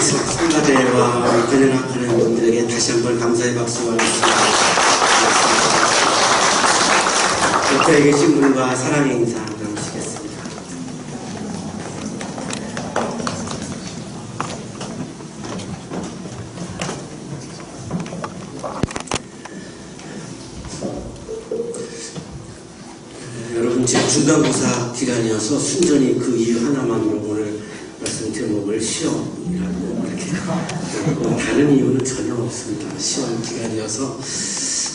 성가대와 변연학하는 분들에게 다시 한번 감사의 박수가 옆에 계신 분과 사랑의 인사 나누시겠습니다. 네, 여러분 지금 중간고사 기간이어서 순전히 그 이유 하나만으로 시험이라고 이렇게 다른 이유는 전혀 없습니다. 시험 기간이어서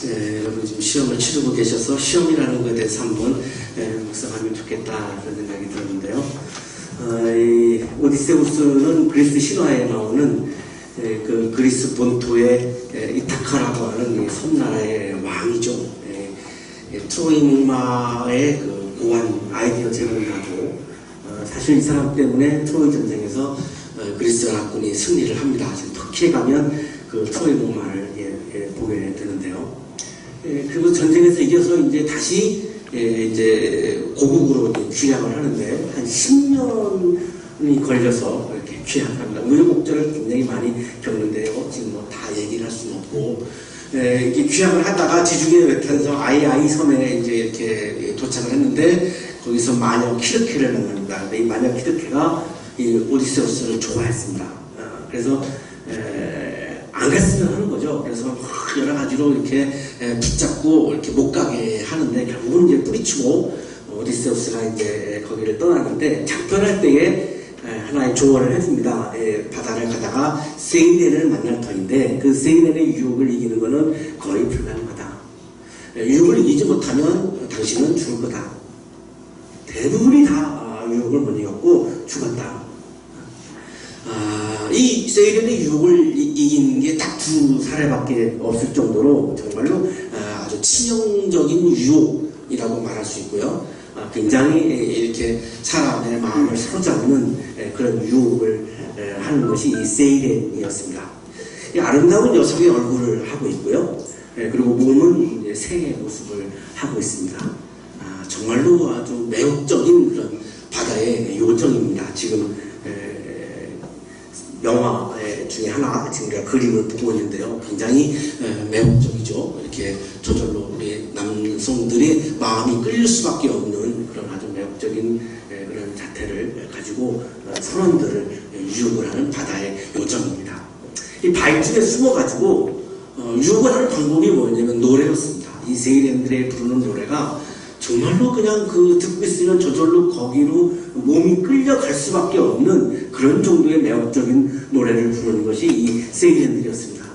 예, 여러분 지금 시험을 치르고 계셔서 시험이라는 것에 대해서 한번 예, 묵상하면 좋겠다 그런 생각이 들었는데요. 어, 이 오디세우스는 그리스 신화에 나오는 예, 그 그리스 본토의 예, 이타카라고 하는 이 섬나라의 왕이죠. 예, 예, 트로이 목마의 그 고안 아이디어 제공자고 어, 사실 이 사람 때문에 트로이 전쟁에서 어, 그리스 연합군이 승리를 합니다. 지금 터키에 가면 그 트로이 목마를 예, 예, 보게 되는데요. 예, 그리고 전쟁에서 이겨서 이제 다시 예, 이제 고국으로 귀향을 하는데 한 10년이 걸려서 이렇게 귀향을 합니다. 우여곡절을 굉장히 많이 겪는데요. 지금 뭐 다 얘기를 할 수는 없고 예, 이렇게 귀향을 하다가 지중해 외탄서 아이아이 섬에 이제 이렇게 도착을 했는데 거기서 마녀 키르케를 만납니다. 이 마녀 키르케가 이 오디세우스를 좋아했습니다. 어, 그래서 에, 안 갔으면 하는 거죠. 그래서 막 여러 가지로 이렇게 에, 붙잡고 이렇게 못 가게 하는데 결국은 이제 뿌리치고 오디세우스가 이제 거기를 떠나는데 작별할 때에 에, 하나의 조언을 했습니다. 에, 바다를 가다가 세이렌을 만날 터인데 그 세이렌의 유혹을 이기는 것은 거의 불가능하다. 에, 유혹을 이기지 못하면 당신은 죽을 거다. 대부분이 다 아, 유혹을 못 이겼고 죽었다. 아, 이 유혹을 이- 이긴 게 딱 두 사례밖에 없을 정도로 정말로 아, 아주 치명적인 유혹이라고 말할 수 있고요. 아, 굉장히 이렇게 사람의 마음을 사로잡는 에, 그런 유혹을 에, 하는 것이 이 세이렌이었습니다. 이 아름다운 여성의 얼굴을 하고 있고요. 에, 그리고 몸은 새의 모습을 하고 있습니다. 아, 정말로 아주 매혹적인 그런 바다의 요정입니다. 지금 에, 영화 중에 하나 지금 우리가 그림을 보고 있는데요. 굉장히 에, 매혹적이죠. 이렇게 저절로 우리 남성들이 마음이 끌릴 수밖에 없는 그런 아주 매혹적인 에, 그런 자태를 가지고 어, 선원들을 유혹을 하는 바다의 요정입니다. 이 바위집에 숨어가지고 어, 유혹을 하는 방법이 뭐냐면 노래였습니다. 이 세이렌들의 부르는 노래가 정말로 그냥 그 듣고 있으면 저절로 거기로 몸이 끌려갈 수밖에 없는 그런 정도의 매혹적인 노래를 부르는 것이 이 세이렌들이었습니다.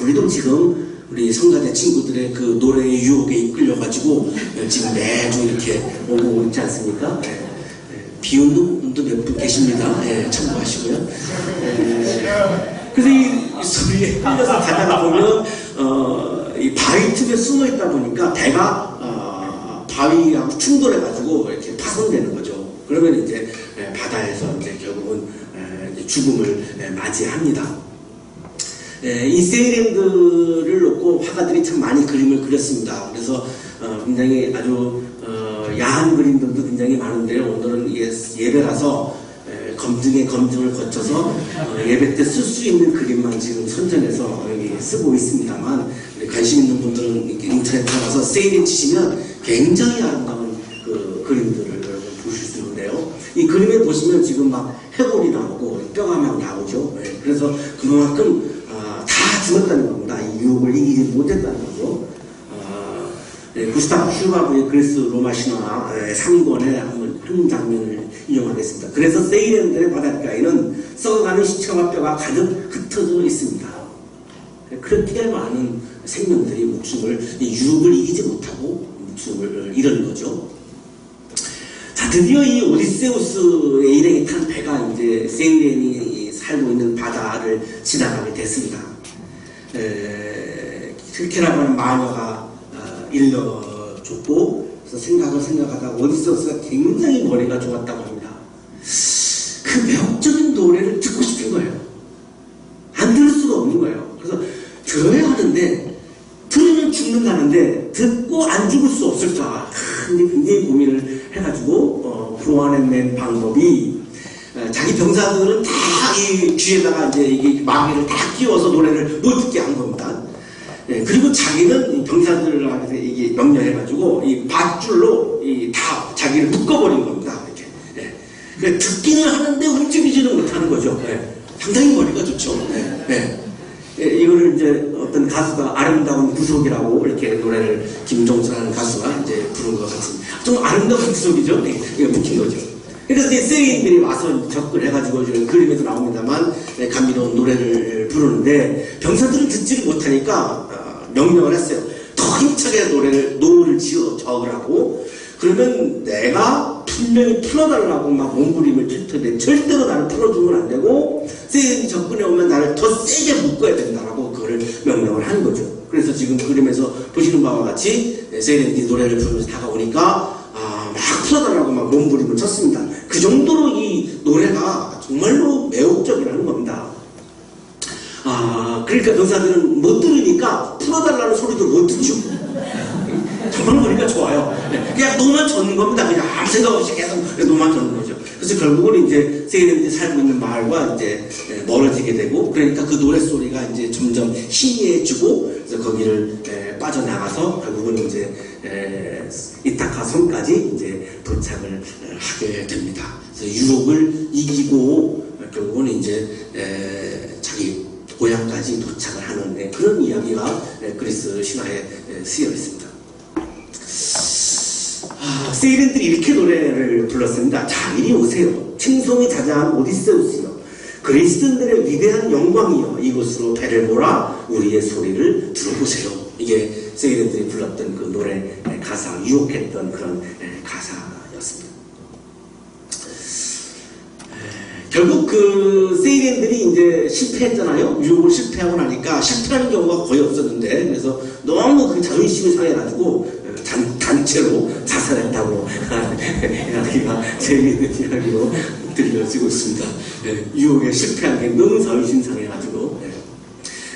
우리도 지금 우리 성가대 친구들의 그 노래의 유혹에 이끌려가지고 지금 매주 이렇게 오고 있지 않습니까? 예, 예, 비웃는 분도 몇 분 계십니다. 예, 참고하시고요. 예, 그래서 이 소리에 끌려서 가다가 보면 어, 이 바위 틈에 숨어 있다 보니까 어, 바위하고 충돌해가지고 이렇게 파손되는 거죠. 그러면 이제 예, 바다에서 이제 결국은 에, 이제 죽음을 에, 맞이합니다. 예, 이 세이렌들을 놓고 화가들이 참 많이 그림을 그렸습니다. 그래서 어, 굉장히 아주 어, 야한 그림들도 굉장히 많은데요. 오늘은 예, 예배라서 에, 검증에 검증을 거쳐서 어, 예배 때 쓸 수 있는 그림만 지금 선정해서 여기 쓰고 있습니다만 관심 있는 분들은 인터넷 들어가서 세이렌 치시면 굉장히 아름다운 그 그림들을 여러분 보실 수 있는데요. 이 그림에 보시면 지금 막 해골이 나오고 뼈가 막 나오죠. 예, 그래서 그만큼 아, 다 죽었다는 겁니다. 이 유혹을 이기지 못했다는 거죠. 아, 예, 구스타프 슈바브의 그리스 로마 신화 3권의 한번 한 장면을 이용하겠습니다. 그래서 세이렌들의 바닷가에는 썩어가는 시체와 뼈가 가득 흩어져 있습니다. 그렇게 많은 생명들이 목숨을 이 유혹을 이기지 못하고 목숨을 잃은 거죠. 자, 드디어 이 오디세우스의 일행이 탄 배가 이제 세이렌이 살고 있는 바다를 지나가게 됐습니다. 에, 킬케라고 하는 마녀가 어, 일러줬고, 생각을 생각하다가 오디세우스가 굉장히 머리가 좋았다고. 그 매혹적인 노래를 듣고 싶은 거예요. 안 들을 수가 없는 거예요. 그래서 들어야 하는데, 들으면 죽는다는데, 듣고 안 죽을 수 없을까? 큰 굉장히 고민을 해가지고, 어, 보완해낸 방법이, 어, 자기 병사들은 다 이 귀에다가 이제 이게 마귀를 다 끼워서 노래를 못 듣게 한 겁니다. 예, 그리고 자기는 이 병사들한테 이게 명령해가지고 이 밧줄로 이 다 자기를 묶어버린 겁니다. 그러니까 듣기는 하는데 움직이지는 못하는 거죠. 예. 상당히 머리가 좋죠. 예. 예. 예, 이거를 이제 어떤 가수가 아름다운 구속이라고 이렇게 노래를 김종수라는 가수가 이제 부른 것 같습니다. 좀 아름다운 구속이죠. 예, 이거 묶인 거죠. 그래서 이제 세인들이 와서 접근해가지고 지금 그림에도 나옵니다만 예, 감미로운 노래를 부르는데 병사들은 듣지를 못하니까 어, 명령을 했어요. 더 힘차게 노래를 노를 지어 적으라고 그러면 내가 분명히 풀어달라고 막 몸부림을 칠 텐데 절대로 나를 풀어주면 안 되고 세인이 접근해 오면 나를 더 세게 묶어야 된다라고 그거를 명령을 한 거죠. 그래서 지금 그림에서 보시는 바와 같이 세인이 노래를 부르면서 다가오니까 아, 막 풀어달라고 막 몸부림을 쳤습니다. 그 정도로 이 노래가 정말로 매혹적이라는 겁니다. 아, 그러니까 병사들은 못 들으니까 풀어달라는 소리도 못 듣죠. 정말 머리가 좋아요. 네, 그냥 노만 젓는 겁니다. 그냥 아무 생각 없이 계속 노만 젓는 거죠. 그래서 결국은 이제 세계인들이 살고 있는 마을과 이제 에, 멀어지게 되고 그러니까 그 노래 소리가 이제 점점 희미해지고 그래서 거기를 에, 빠져나가서 결국은 이제 에, 이타카 섬까지 이제 도착을 에, 하게 됩니다. 그래서 유럽을 이기고 결국은 이제 에, 자기 고향까지 도착을 하는 데 그런 이야기가 에, 그리스 신화에 에, 쓰여 있습니다. 아, 세이렌들이 이렇게 노래를 불렀습니다. 자, 이리 오세요. 칭송이 자자한 오디세우스여. 그리스도인들의 위대한 영광이여. 이곳으로 배를 몰아 우리의 소리를 들어보세요. 이게 세이렌들이 불렀던 그 노래 가사, 유혹했던 그런 가사였습니다. 결국 그 세이렌들이 이제 실패했잖아요. 유혹을 실패하고 나니까 실패하는 경우가 거의 없었는데 그래서 너무 그 자존심이 상해가지고 단, 단체로 자살했다고 이야기가 재미있는 이야기로 들려지고 있습니다. 예, 유혹에 실패한 게 너무 자존심 상해가지고 예.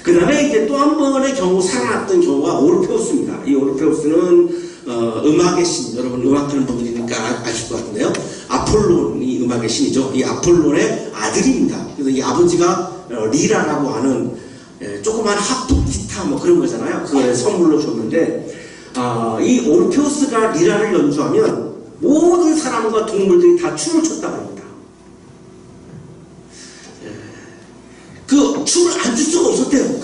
그 다음에 이제 또 한 번의 경우 살아났던 경우가 오르페우스입니다. 이 오르페우스는 어, 음악의 신, 여러분 음악하는 분들이니까 아- 아실 것 같은데요. 아폴론이 음악의 신이죠. 이 아폴론의 아들입니다. 그래서 이 아버지가 어, 리라라고 하는 예, 조그만 하프 기타 뭐 그런 거잖아요. 그걸 선물로 줬는데 아, 이 오르페우스가 리라를 연주하면 모든 사람과 동물들이 다 춤을 췄다고 합니다. 그 춤을 안 출 수가 없었대요.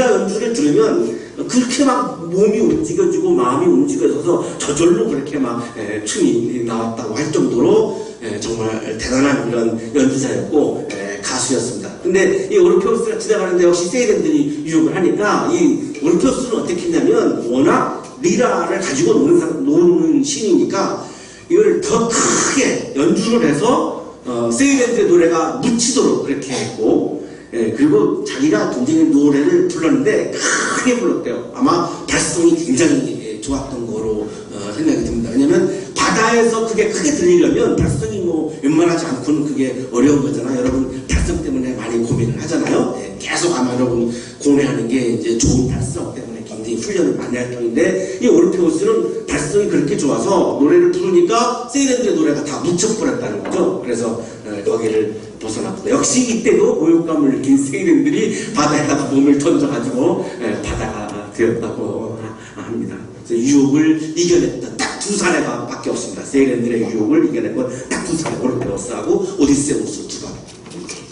리라 연주를 들으면 그렇게 막 몸이 움직여지고 마음이 움직여져서 저절로 그렇게 막 에, 춤이 나왔다고 할 정도로 에, 정말 대단한 그런 연주자였고 에, 가수였습니다. 근데 이 오르페우스가 지나가는데 역시 세이렌들이 유혹을 하니까 이 오르페우스는 어떻게 했냐면 워낙 리라를 가지고 노는, 사- 노는 신이니까 이걸 더 크게 연주를 해서 어, 세이렌트의 노래가 묻히도록 그렇게 했고 예, 그리고 자기가 굉장히 노래를 불렀는데 크게 불렀대요. 아마 발성이 굉장히 예, 좋았던 거로 어, 생각이 듭니다. 왜냐면 바다에서 그게 크게 들리려면 발성이 뭐 웬만하지 않고는 그게 어려운 거잖아요. 여러분 발성 때문에 많이 고민을 하잖아요. 예, 계속 아마 여러분 고민하는 게 이제 좋은 발성 때문에 굉장히 훈련을 많이 할 터인데 이 오르페우스는 발성이 그렇게 좋아서 노래를 부르니까 세이렌들의 노래가 다 묻혀버렸다는 거죠. 그래서 에, 거기를 벗어났고 역시 이때도 모욕감을 느낀 세이렌들이 바다에다가 몸을 던져가지고 에, 바다가 되었다고 하- 합니다. 유혹을 이겨냈던 딱 두 사례가 밖에 없습니다. 세이렌들의 유혹을 이겨낸 건딱두 사례 오르페우스하고 오디세우스 두 번.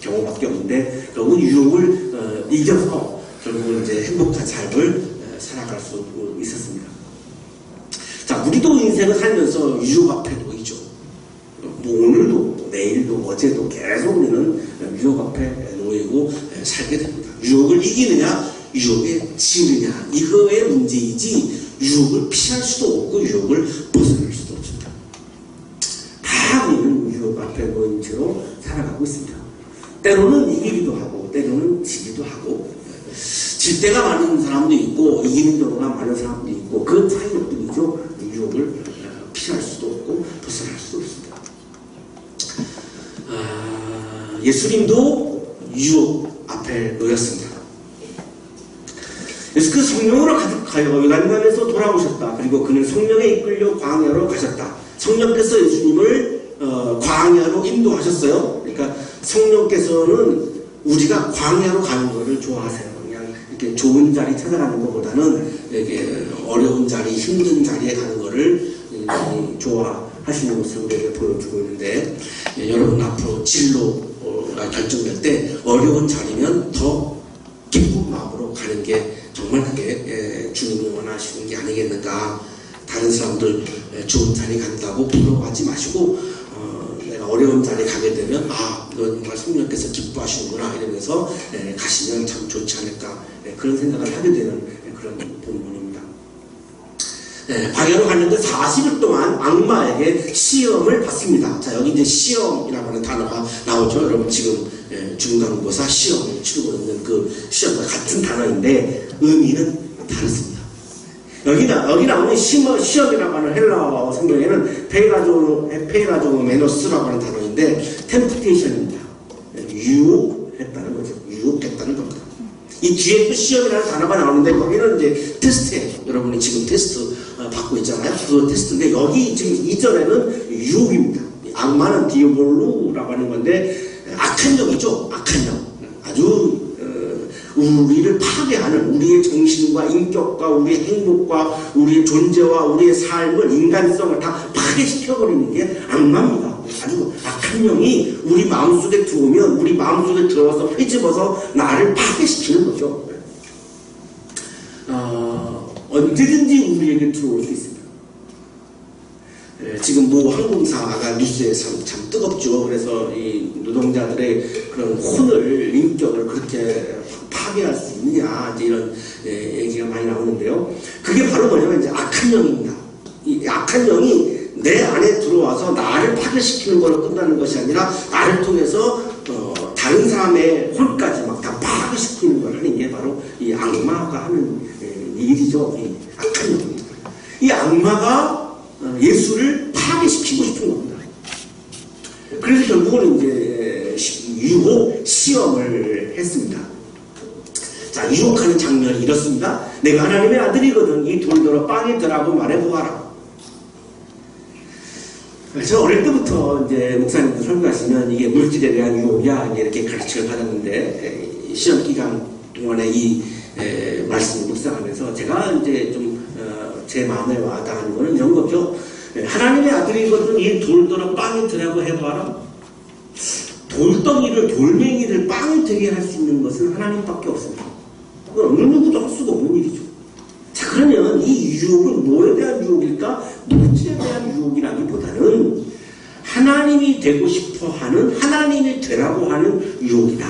경우밖에 없는데 결국은 유혹을 어, 이겨서 결국은 이제 행복한 삶을 어, 살아갈 수 있었습니다. 자, 우리도 인생을 살면서 유혹 앞에 놓이죠. 뭐 오늘도, 내일도, 어제도 계속 우리는 유혹 앞에 놓이고 에, 살게 됩니다. 유혹을 이기느냐, 유혹에 지느냐, 이거의 문제이지 유혹을 피할 수도 없고 유혹을 벗어날 수도 없습니다. 다 우리는 유혹 앞에 놓인 채로 살아가고 있습니다. 때로는 이기기도 하고, 때로는 지기도 하고, 질 때가 많은 사람도 있고, 이기는 경우가 많은 사람도 있고, 그 차이일 뿐이죠. 유혹을 어, 피할 수도 없고, 벗어날 수도 없습니다. 아, 예수님도 유혹 앞에 놓였습니다. 그래서 그 성령으로 가득하여 요단강에서 돌아오셨다. 그리고 그는 성령에 이끌려 광야로 가셨다. 성령께서 예수님을 어, 광야로 인도하셨어요. 그러니까 성령께서는 우리가 광야로 가는 것을 좋아하세요. 이렇게 좋은 자리 찾아가는 것보다는 이렇게 어려운 자리, 힘든 자리에 가는 것을 음, 좋아하시는 것을 우리에게 보여주고 있는데 예, 여러분 앞으로 진로가 결정될 때 어려운 자리면 더 기쁜 마음으로 가는 게 정말 그게 예, 주님이 원하시는 게 아니겠는가. 다른 사람들 예, 좋은 자리 간다고 부러워하지 마시고 어, 내가 어려운 자리 가게 되면 아, 너 정말 성령께서 기뻐하시는구나 이러면서 예, 가시면 참 좋지 않을까 예, 그런 생각을 하게 되는 예, 그런 본문입니다. 예, 광야로 갔는데 40일 동안 악마에게 시험을 받습니다. 자, 여기 이제 시험이라고 하는 단어가 나오죠. 여러분 지금 예, 중간고사 시험 치르고 있는 그 시험과 같은 단어인데 의미는 다릅니다. 여기, 나, 여기 나오는 시험, 시험이라고 하는 헬라어 성경에는 페이라조, 페이라조 메노스라고 하는 단어인데 템프테이션입니다. 유혹했다는 거죠. 유혹했다는 겁니다. 이 뒤에 또 시험이라는 단어가 나오는데 거기는 이제 테스트예요. 여러분이 지금 테스트 어, 받고 있잖아요. 그 테스트인데 여기 지금 이전에는 유혹입니다. 악마는 디오볼루라고 하는 건데 악한 영이죠. 악한 영. 아주 어, 우리를 파괴하는 우리의 정신과 인격과 우리의 행복과 우리의 존재와 우리의 삶을 인간성을 다 파괴시켜버리는 게 악마입니다. 아주 악한 영이 우리 마음속에 들어오면 우리 마음속에 들어와서 회집어서 나를 파괴시키는 거죠. 어, 언제든지 우리에게 들어올 수 있습니다. 예, 지금 모 항공사가 뉴스에 참, 참 뜨겁죠. 그래서 이 노동자들의 그런 혼을, 인격을 그렇게 파괴할 수 있느냐, 이제 이런 예, 얘기가 많이 나오는데요. 그게 바로 뭐냐면 이제 악한 영입니다. 이 악한 영이 내 안에 들어와서 나를 파괴시키는 걸로 끝나는 것이 아니라 나를 통해서 어, 다른 사람의 홀까지 막 다 파괴시키는 걸 하는 게 바로 이 악마가 하는 예, 일이죠. 이 악한 영입니다. 이 악마가 어, 예수를 파괴시키고 싶은 겁니다. 그래서 결국은 이제 유혹 시험을 했습니다. 자, 유혹하는 장면이 이렇습니다. 내가 하나님의 아들이거든. 이 돌더러 빵에 들라고 말해보아라. 저 어릴 때부터 이제 목사님들 설교하시면 이게 물질에 대한 유혹이야 이렇게 가르침을 받았는데 에, 시험 기간 동안에 이 에, 말씀을 묵상하면서 제가 이제 좀 제 마음에 와닿은 거는 이런 거죠. 예, 하나님의 아들이거든 이 돌더러 빵이 되라고 해봐라. 돌덩이를 돌멩이를 빵이 되게 할 수 있는 것은 하나님밖에 없습니다. 그건 어느 누구도 할 수가 없는 일이죠. 자 그러면 이 유혹은 뭐에 대한 유혹일까? 물질에 대한 유혹이라기보다는 하나님이 되고 싶어하는 하나님이 되라고 하는 유혹이다.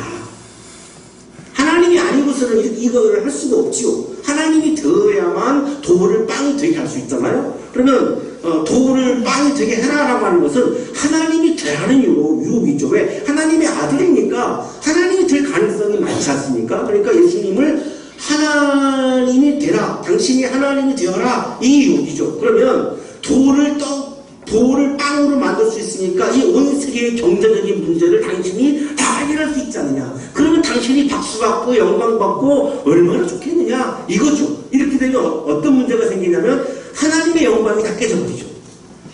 하나님이 아니고서는 이거를 할 수가 없지요. 하나님이 되어야만 도를 빵이 되게 할 수 있잖아요. 그러면 어, 도를 빵이 되게 해라라고 하는 것은 하나님이 되라는 유혹, 유혹이죠. 왜? 하나님의 아들이니까 하나님이 될 가능성이 많지 않습니까? 그러니까 예수님을 하나님이 되라, 당신이 하나님이 되어라 이 유혹이죠. 그러면 도를 떠 도를 빵으로 만들 수 있으니까 이 온 세계의 경제적인 문제를 당신이 다 해결할 수 있지 않느냐. 그러면 당신이 박수 받고 영광 받고 얼마나 좋겠느냐. 이거죠. 이렇게 되면 어떤 문제가 생기냐면 하나님의 영광이 다 깨져버리죠.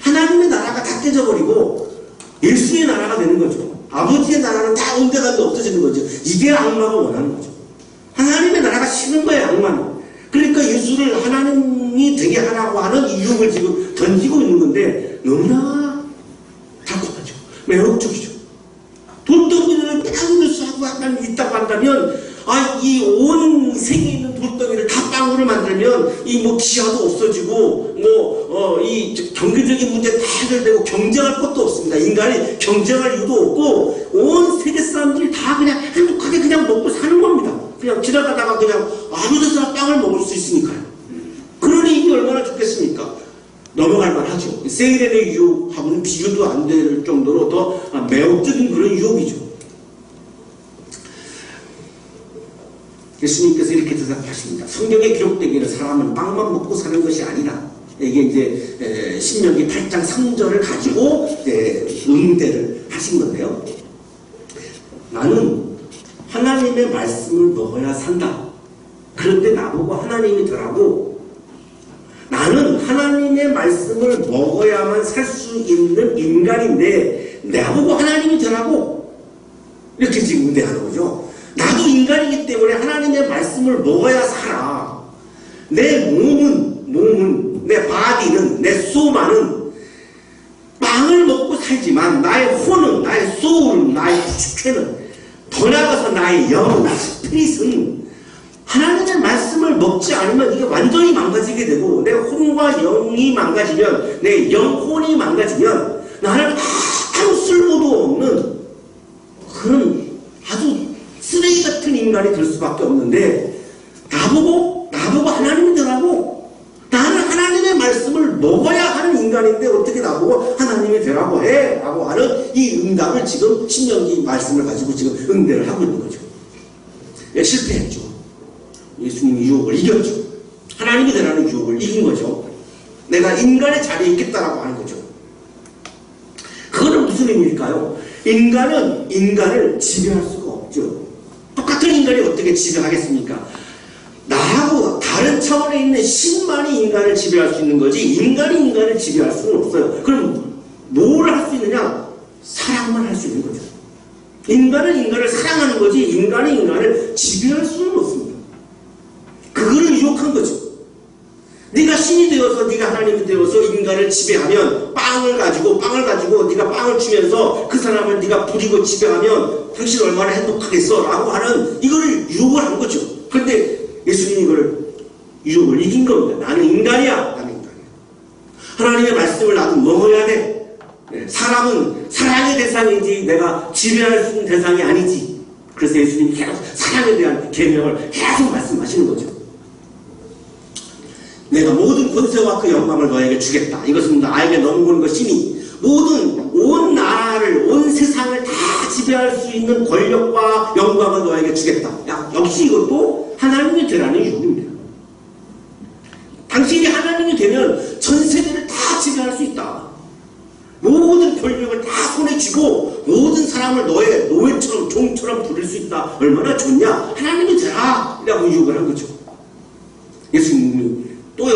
하나님의 나라가 다 깨져버리고 예수의 나라가 되는 거죠. 아버지의 나라는 다 온데간데 없어지는 거죠. 이게 악마가 원하는 거죠. 하나님의 나라가 싫은 거예요, 악마는. 그러니까 예수를 하나님이 되게 하라고 하는 이유를 지금 던지고 있는 건데 너무나 달콤하죠. 매혹적이죠. 돌덩이를 빵으로 쏘고 약간 있다고 한다면 아, 이온 세계에 있는 돌덩이를 다 빵으로 만들면 이 뭐 기아도 없어지고 뭐 어, 이 경제적인 문제 다 해결되고 경쟁할 것도 없습니다. 인간이 경쟁할 이유도 없고 온 세계 사람들이 다 그냥 행복하게 그냥 먹고 사는 겁니다. 그냥 지나가다가 그냥 아무 데서나 빵을 먹을 수 있으니까요. 그러니 이게 얼마나 좋겠습니까? 넘어갈 만하죠. 세일의 유혹하고는 비교도 안 될 정도로 더 매혹적인 그런 유혹이죠. 예수님께서 이렇게 대답하십니다. 성경에 기록되기를 사람은 빵만 먹고 사는 것이 아니라 이게 이제 신명기 8장 3절을 가지고 응대를 하신 건데요. 나는 하나님의 말씀을 먹어야 산다. 그런데 나보고 하나님이 더라고 나는 하나님의 말씀을 먹어야만 살 수 있는 인간인데 나보고 하나님이 되라고 이렇게 지금 응대하는 거죠. 나도 인간이기 때문에 하나님의 말씀을 먹어야 살아. 내 몸은, 몸은, 내 바디는, 내 소만은 빵을 먹고 살지만 나의 혼은, 나의 소울은, 나의 주체는 더 나아가서 나의 영, 스피릿은 하나님의 말씀을 먹지 않으면 이게 완전히 망가지게 되고 내 혼과 영이 망가지면 내 영혼이 망가지면 나는 아무 쓸모도 없는 그런 아주 쓰레기 같은 인간이 될 수밖에 없는데 나보고 나보고 하나님이 되라고 나는 하나님의 말씀을 먹어야 하는 인간인데 어떻게 나보고 하나님이 되라고 해? 라고 하는 이 응답을 지금 신명기 말씀을 가지고 지금 응대를 하고 있는 거죠. 예, 실패했죠. 예수님이 유혹을 이겼죠. 하나님이 되라는 유혹을 이긴 거죠. 내가 인간의 자리에 있겠다라고 하는 거죠. 그거는 무슨 의미일까요? 인간은 인간을 지배할 수가 없죠. 똑같은 인간이 어떻게 지배하겠습니까? 나하고 다른 차원에 있는 신만이 인간을 지배할 수 있는 거지 인간이 인간을 지배할 수는 없어요. 그럼 뭘 할 수 있느냐? 사랑만 할 수 있는 거죠. 인간은 인간을 사랑하는 거지 인간이 인간을 지배할 수는 없습니다. 유혹한 거죠. 네가 신이 되어서 네가 하나님이 되어서 인간을 지배하면 빵을 가지고 빵을 가지고 네가 빵을 주면서 그 사람을 네가 부리고 지배하면 당신 얼마나 행복하겠어 라고 하는 이거를 유혹을 한 거죠. 그런데 예수님이 이거를 유혹을 이긴 겁니다. 나는 인간이야. 나는 인간이야. 하나님의 말씀을 나도 먹어야 돼. 네, 사람은 사랑의 대상이지 내가 지배할 수 있는 대상이 아니지. 그래서 예수님이 계속 사랑에 대한 계명을 계속 말씀하시는 거죠. 내가 모든 권세와 그 영광을 너에게 주겠다. 이것은 나에게 넘어오는 것이니 모든 온 나라를 온 세상을 다 지배할 수 있는 권력과 영광을 너에게 주겠다. 야, 역시 이것도 하나님이 되라는 유혹입니다. 당신이 하나님이 되면 전 세계를 다 지배할 수 있다. 모든 권력을 다 손에 쥐고 모든 사람을 너의 노예처럼 종처럼 부릴 수 있다. 얼마나 좋냐? 하나님이 되라! 라고 유혹을 한 거죠. 예수님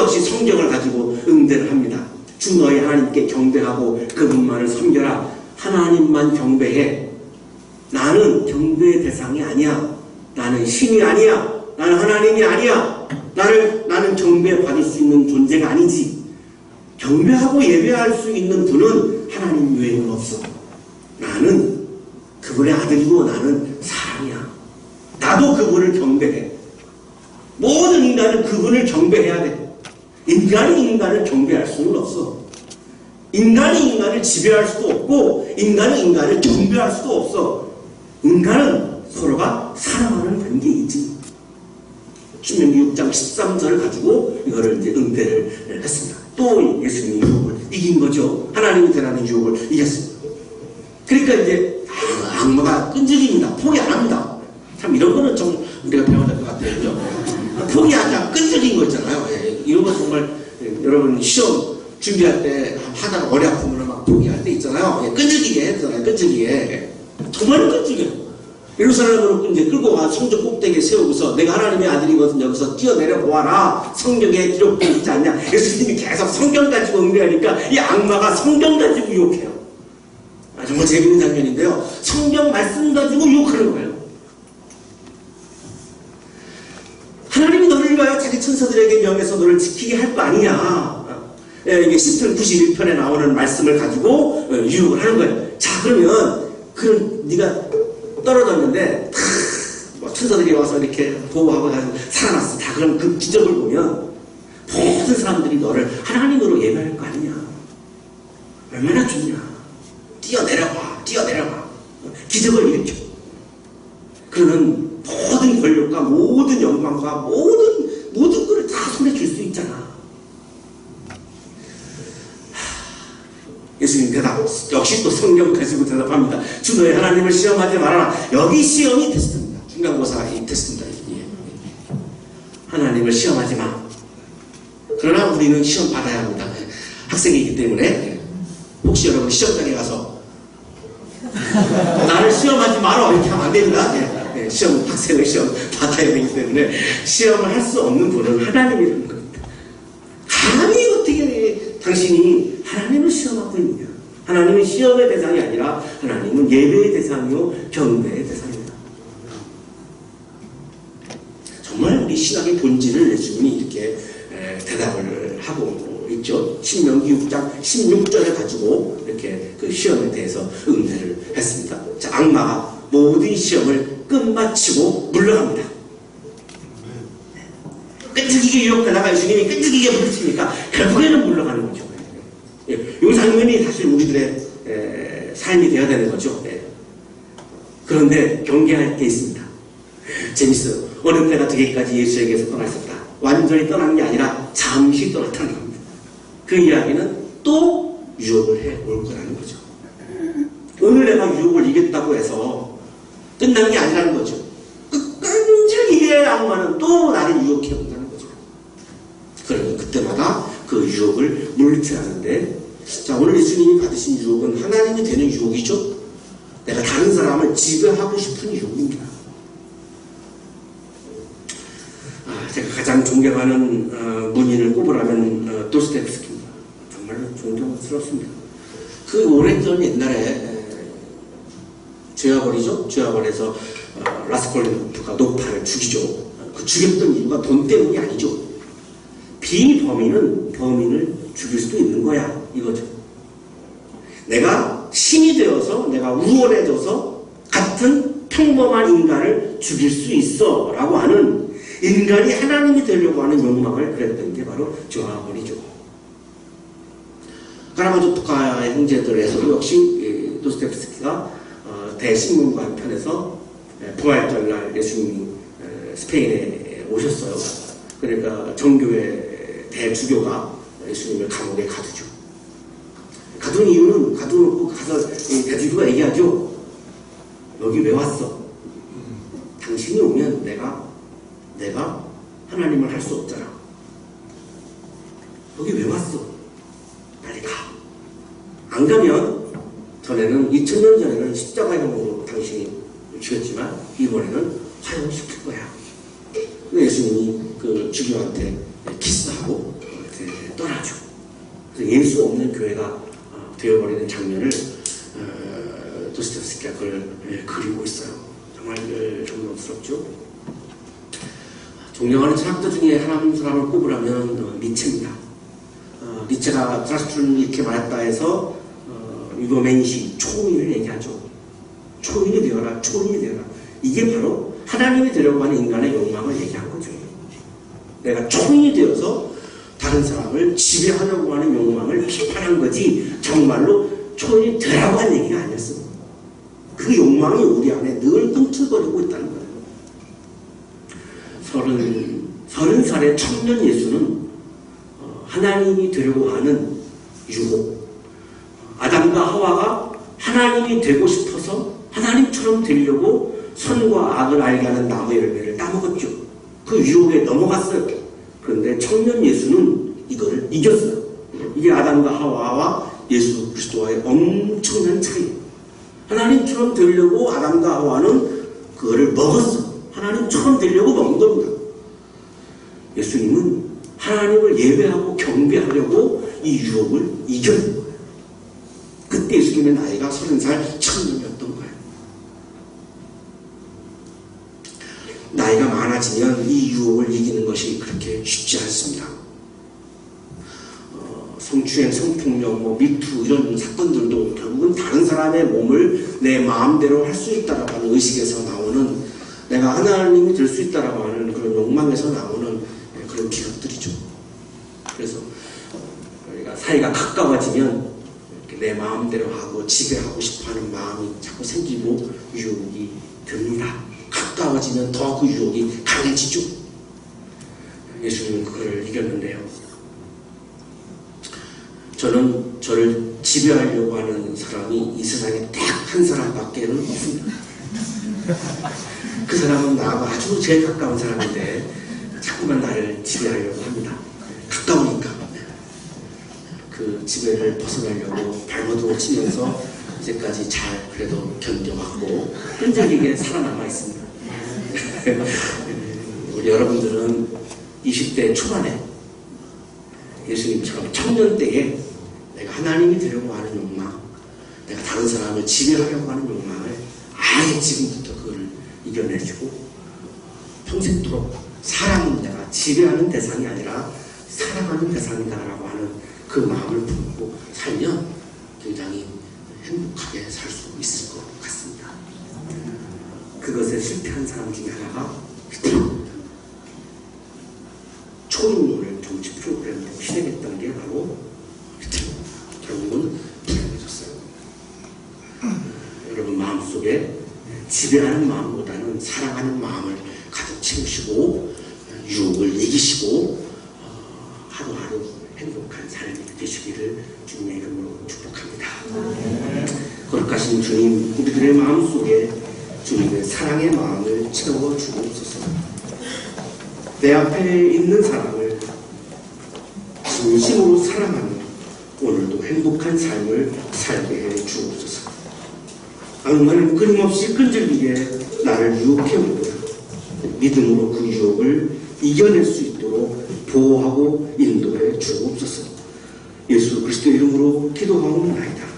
이또 역시 성경을 가지고 응대를 합니다. 주 너희 하나님께 경배하고 그분만을 섬겨라. 하나님만 경배해. 나는 경배의 대상이 아니야. 나는 신이 아니야. 나는 하나님이 아니야. 나를 나는 경배 받을 수 있는 존재가 아니지. 경배하고 예배할 수 있는 분은 하나님 외에는 없어. 나는 그분의 아들이고 나는 사람이야. 나도 그분을 경배해. 모든 인간은 그분을 경배해야 돼. 인간이 인간을 경배할 수는 없어. 인간이 인간을 지배할 수도 없고, 인간은 인간을 경배할 수도 없어. 인간은 서로가 사랑하는 관계이지. 신명기 6장 13절을 가지고 이거를 이제 응대를 했습니다. 또 예수님이 유혹을 이긴 거죠. 하나님이 되라는 유혹을 이겼습니다. 그러니까 이제 아, 악마가 끈질깁니다. 포기 안 합니다. 참 이런 거는 좀 우리가 배워야 될 것 같아요. 포기하지 않고 끈질긴 거 있잖아요. 예, 이런 거 정말 예, 여러분 시험 준비할 때 하다가 머리 아프면 막 포기할 때 있잖아요. 예, 끈질기게 했잖아요. 끈질기게. 예. 정말 끈질겨요. 예루살렘으로 이제 끌고 가 성전 꼭대기에 세우고서 내가 하나님의 아들이거든 여기서 뛰어내려 보아라 성경에 기록되어 있지 않냐 예수님이 계속 성경 가지고 응대하니까 이 악마가 성경 가지고 유혹해요 아, 정말 재밌는 장면인데요 성경 말씀 가지고 유혹하는 거예요 하나님이 위하여 자기 천사들에게 명해서 너를 지키게 할 거 아니냐 예, 이게 시편 91편에 나오는 말씀을 가지고 어, 유혹을 하는 거예요 자 그러면 그럼 네가 떨어졌는데 다 뭐 천사들이 와서 이렇게 보호하고 가지고 살아났어. 다 그럼 그 기적을 보면 모든 사람들이 너를 하나님으로 예배할 거 아니냐. 얼마나 좋냐. 뛰어내려봐. 뛰어내려봐. 기적을 일으켜. 그러는 모든 권력과 모든 영광과 모든 모든 것을 다 손에 줄 수 있잖아. 예수님 대답 역시 또 성경 가지고 대답합니다. 주 너의 하나님을 시험하지 말아라. 여기 시험이 테스트입니다. 중간고사 이 테스트입니다. 예. 하나님을 시험하지 마. 그러나 우리는 시험 받아야 합니다. 학생이기 때문에 혹시 여러분 시험장에 가서 나를 시험하지 마라 이렇게 하면 안 됩니다. 시험 학생을 시험 받아야 되기 때문에 시험을 할 수 없는 분은 하나님이라는 겁니다. 감히 어떻게 당신이 하나님을 시험하고 있느냐? 하나님은 시험의 대상이 아니라 하나님은 예배의 대상이요 경배의 대상입니다. 정말 우리 신앙의 본질을 예수님이 이렇게 에, 대답을 하고 있죠. 신명기 6장 16절을 가지고 이렇게 그 시험에 대해서 응대를 했습니다. 자, 악마가 모든 시험을 끝마치고 물러갑니다. 끈질기게 유혹하다가 예수님이 끈질기게 부딪히니까 결국에는 물러가는 거죠. 예, 이 장면이 사실 우리들의 에, 삶이 되어야 되는 거죠. 예. 그런데 경계할 게 있습니다. 재밌어요. 어느 때가 되기까지 예수에게서 떠났었다. 완전히 떠난 게 아니라 잠시 떠났다는 겁니다. 그 이야기는 또 유혹을 해 올 거라는 거죠. 오늘 내가 유혹을 이겼다고 해서 끝난 게 아니라는 거죠. 끈질기게 악마는 또 나를 유혹해 온다는 거죠. 그러니 그때마다 그 유혹을 물리치라는데 자 오늘 예수님이 받으신 유혹은 하나님이 되는 유혹이죠. 내가 다른 사람을 지배하고 싶은 유혹입니다. 아, 제가 가장 존경하는 어, 문인을 꼽으라면 어, 도스토옙스키입니다. 정말로 존경스럽습니다. 그 오래전 옛날에 에, 죄와벌이죠. 죄와벌에서 어, 라스콜리노프가 노파를 죽이죠. 그 죽였던 이유가 돈 때문이 아니죠. 비범인은 범인을 죽일 수도 있는 거야 이거죠. 내가 신이 되어서 내가 우월해져서 같은 평범한 인간을 죽일 수 있어 라고 하는 인간이 하나님이 되려고 하는 욕망을 그랬던 게 바로 죄와벌이죠. 카라마조토카의 형제들에서도 역시 도스토옙스키가 어, 대신문관 편에서 부활절날 예수님이 스페인에 오셨어요. 그러니까 정교회 대주교가 예수님을 감옥에 가두죠. 가둔 이유는 가두놓고 가서 대주교가 얘기하죠. 여기 왜 왔어? 당신이 오면 내가 내가 하나님을 할 수 없잖아. 여기 왜 왔어? 빨리 가. 안 가면 전에는 2000년 전에는 십자가 형으로 당신이 죽였지만 이번에는 화형시킬 거야. 예수님이 그 주교한테 키스하고 떠나죠. 그래서 예수 없는 교회가 되어버리는 장면을 어, 도스토옙스키가 그걸 그리고 있어요. 정말 존경스럽죠. 존경하는 철학자 중에 한 사람을 꼽으라면 어, 니체입니다. 어, 니체가 트라스트는 이렇게 말했다 해서 어, 유도맨시 초인을 얘기하죠. 초인이 되어라, 초인이 되어라. 이게 바로 하나님이 되려고 하는 인간의 욕망을 얘기한 거죠. 내가 초인이 되어서 다른 사람을 지배하려고 하는 욕망을 비판한 거지 정말로 초인이 되라고 한 얘기가 아니었어. 그 욕망이 우리 안에 늘 꿈틀거리고 있다는 거예요. 서른, 서른 살의 청년 예수는 어, 하나님이 되려고 하는 유혹. 아담과 하와가 하나님이 되고 싶어서 하나님처럼 되려고 선과 악을 알게 하는 나무의 열매를 따먹었죠. 그 유혹에 넘어갔어요. 그런데 청년 예수는 이거를 이겼어요. 이게 아담과 하와와 예수 그리스도와의 엄청난 차이. 하나님처럼 되려고 아담과 하와는 그거를 먹었어. 하나님처럼 되려고 먹은 겁니다. 예수님은 하나님을 예배하고 경배하려고 이 유혹을 이겨낸 거예요. 예수님의 나이가 서른 살 청년이었던 거예요. 나이가 많아지면 이 유혹을 이기는 것이 그렇게 쉽지 않습니다. 어, 성추행, 성폭력, 뭐 미투 이런 사건들도 결국은 다른 사람의 몸을 내 마음대로 할 수 있다라고 하는 의식에서 나오는 내가 하나님이 될 수 있다라고 하는 그런 욕망에서 나오는 그런 기록들이죠. 그래서 우리가 사이가 가까워지면 내 마음대로 하고 지배하고 싶어하는 마음이 자꾸 생기고 유혹이 듭니다. 가까워지면 더 그 유혹이 강해지죠. 예수님은 그걸 이겼는데요. 저는 저를 지배하려고 하는 사람이 이 세상에 딱 한 사람밖에는 없습니다. 그 사람은 나하고 아주 제일 가까운 사람인데 자꾸만 나를 지배하려고 합니다. 지배를 벗어나려고 발버둥을 치면서 이제까지 잘 그래도 견뎌왔고 끈질기게 살아남아 있습니다. 우리 여러분들은 20대 초반에 예수님처럼 청년 때에 내가 하나님이 되려고 하는 욕망 내가 다른 사람을 지배하려고 하는 욕망을 아예 지금부터 그걸 이겨내주고 평생도록 사람은 내가 지배하는 대상이 아니라 사랑하는 대상이다라고 하는 그 마음을 품고 살면 굉장히 행복하게 살 수 있을 것 같습니다. 그것에 실패한 사람 중에 하나가. 초인론을 정치 프로그램으로 실행했던 게 바로. 결국은 불행해졌어요. 여러분 마음속에 지배하는 마음보다는 사랑하는 마음을 가득 채우시고 유혹을 이기시고 삶이 되시기를 주님의 이름으로 축복합니다. 거룩하신 주님, 우리들의 마음속에 주님의 사랑의 마음을 채워 주옵소서. 내 앞에 있는 사람을 진심으로 사랑하는 오늘도 행복한 삶을 살게 해 주옵소서. 악마는 끊임없이 끈질기게 나를 유혹해오고 믿음으로 그 유혹을 이겨낼 수 있도록 보호하고 인도해 주옵소서. 예수 그리스도 이름으로 기도하옵나이다.